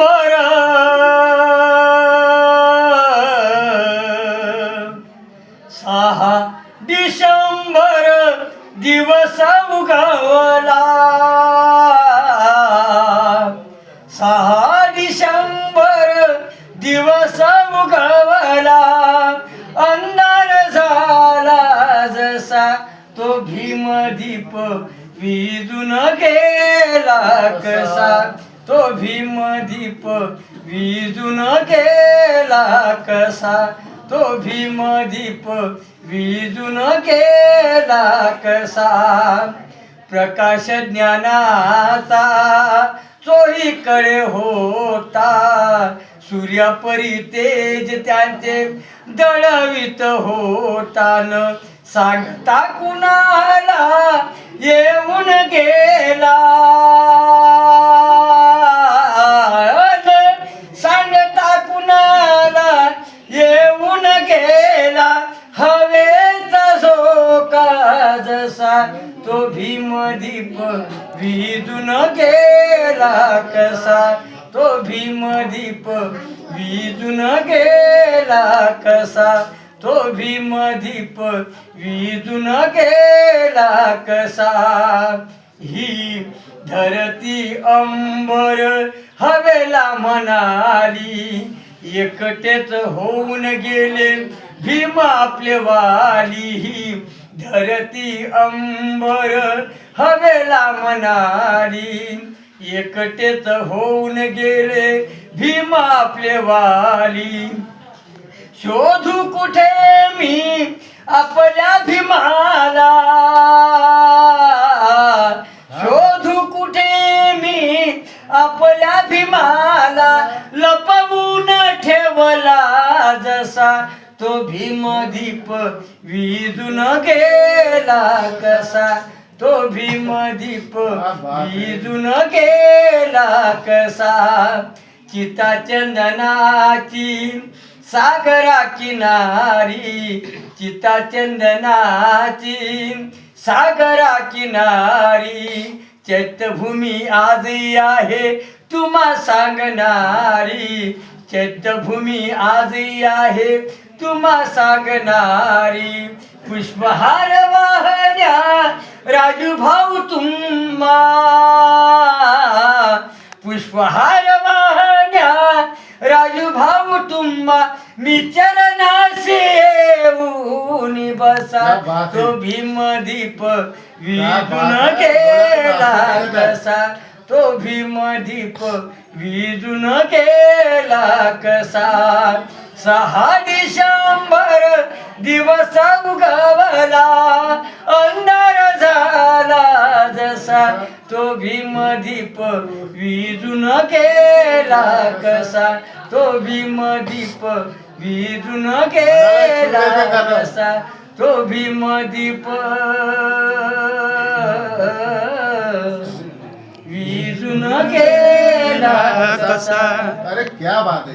तुम्हारा सहा डिसेंबर दिवस सहा डिसेंबर दिवस अंधार झाला जसा तो भीमदीप विजून गेला कसा। तो भीम दीप विजून गेला कसा? तो भीम दीप विजून गेला कसा? प्रकाश ज्ञानाचा चोहीकडे होता. सूर्यापरी तेज त्यांचे दळवित होतान सांगता कुणाला कसा तो भीम दीप विजून गेला कसा? तो भीमदीप विजून गेला कसा? तो भीम दीप विजून गेला कसा? ही धरती अंबर हवेला म्हणाली एकटेच होऊन गेले भीम आपले वाली. ही धरती अंबर हवेला म्हणाली एकटेच होऊन गेले भीम आपले वाली. शोधू कुठे मी आपल्या भीमाला? शोधू कुठे मी आपल्या भीमाला? लपवून ठेवला जसा तो भीमदीप विजून गेला कसा? तो भीमदीप विजून गेला कसा? चिता चंदनाची सागरा किनारी चिता चंदनाची सागरा किनारी चैत्यभूमी आजही आहे तुम्हा सांगणारी चैत्यभूमी आजही आहे तुम्हा सांगणारी पुष्पहार वाहण्या राजू भाऊ तुम्हा पुष्पहार वाहण्या राजू भाऊ तुम्हा मी चरणाशी येऊन बसा. तो भीमदीप है. गेला. कसा तो भीमदीप विजून गेला कसा सहा डिसेंबर दिवस उगवला. अंधार झाला जसा. तो भीमदीप विजून गेला कसा तो भीमदीप विजून गेला कसा तो भीमदीप विजून गेला कसा अरे क्या बात है।